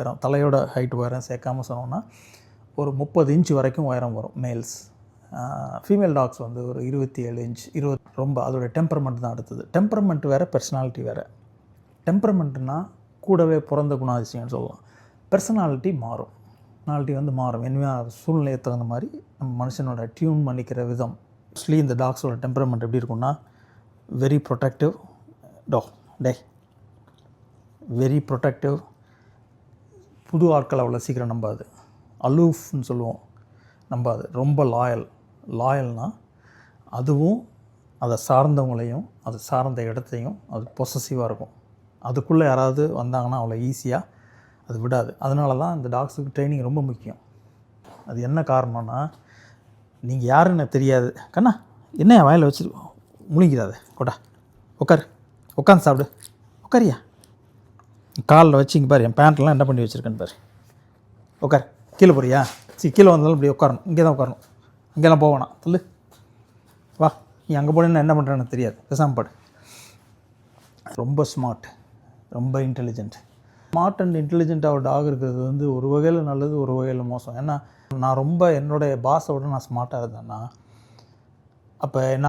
உயரம் தலையோட ஹைட் உயரம் சேர்க்காம சொன்னோம்னா ஒரு முப்பது இன்ச் வரைக்கும் உயரம் வரும் மேல்ஸ் ஃபீமேல் டாக்ஸ் வந்து ஒரு இருபத்தி ஏழு இன்ச் இருபது ரொம்ப அதோட டெம்பரமெண்ட் தான் அடுத்தது. டெம்பரமெண்ட் வேறு பர்சனாலிட்டி வேறு. டெம்பரமெண்ட்னா கூடவே பிறந்த குணாதிசயம்னு சொல்லலாம் பர்சனாலிட்டி மாறும். பர்சனாலிட்டி வந்து மாறும். என்ன சூழ்நிலையை தகுந்த மாதிரி நம்ம மனுஷனோட டியூன் பண்ணிக்கிற விதம். மோஸ்ட்லி இந்த டாக்ஸோட டெம்பரமெண்ட் எப்படி இருக்கும்னா வெரி ப்ரொடெக்டிவ் டோ டே வெரி ப்ரொடெக்டிவ் புது ஆட்கள் அவ்வளோ சீக்கிரம் நம்பாது. அலூஃப்னு சொல்லுவோம். நம்பாது. ரொம்ப லாயல் லாயல்னால் அதுவும் அதை சார்ந்தவங்களையும் அது சார்ந்த இடத்தையும் அது பொசசிவாக இருக்கும். அதுக்குள்ளே யாராவது வந்தாங்கன்னா அவ்வளோ ஈஸியாக அது விடாது. அதனால தான் இந்த டாக்ஸுக்கு ட்ரைனிங் ரொம்ப முக்கியம். அது என்ன காரணம்னா நீங்கள் யாருன்னு தெரியாது. கண்ணா என்ன என் வாயில் வச்சுருக்கோம் முழுங்கிறாத? கொட்டா உட்காரு உட்காந்து சாப்பிடு. உட்காரியா காலில் வச்சு இங்கே பாரு என் பேண்ட்லாம் என்ன பண்ணி வச்சுருக்கேன்னு பாரு. உட்கார் கீழே போறியா? சரி கீழே வந்தாலும் இப்படி உட்காரணும் இங்கே தான் உட்காரணும் இங்கெல்லாம் போவேணா சொல்லு வா. நீ அங்கே போனேன்னா என்ன பண்ணுறேன்னு தெரியாது. பேசாமப்பாடு ரொம்ப ஸ்மார்ட் ரொம்ப இன்டெலிஜென்ட் ஸ்மார்ட் அண்ட் இன்டெலிஜென்ட்டாக ஒரு டாக் இருக்கிறது வந்து ஒரு வகையில் நல்லது ஒரு வகையில் மோசம். ஏன்னா நான் ரொம்ப என்னுடைய பாஸை விட நான் ஸ்மார்ட்டாக இருந்தேன்னா அப்போ என்ன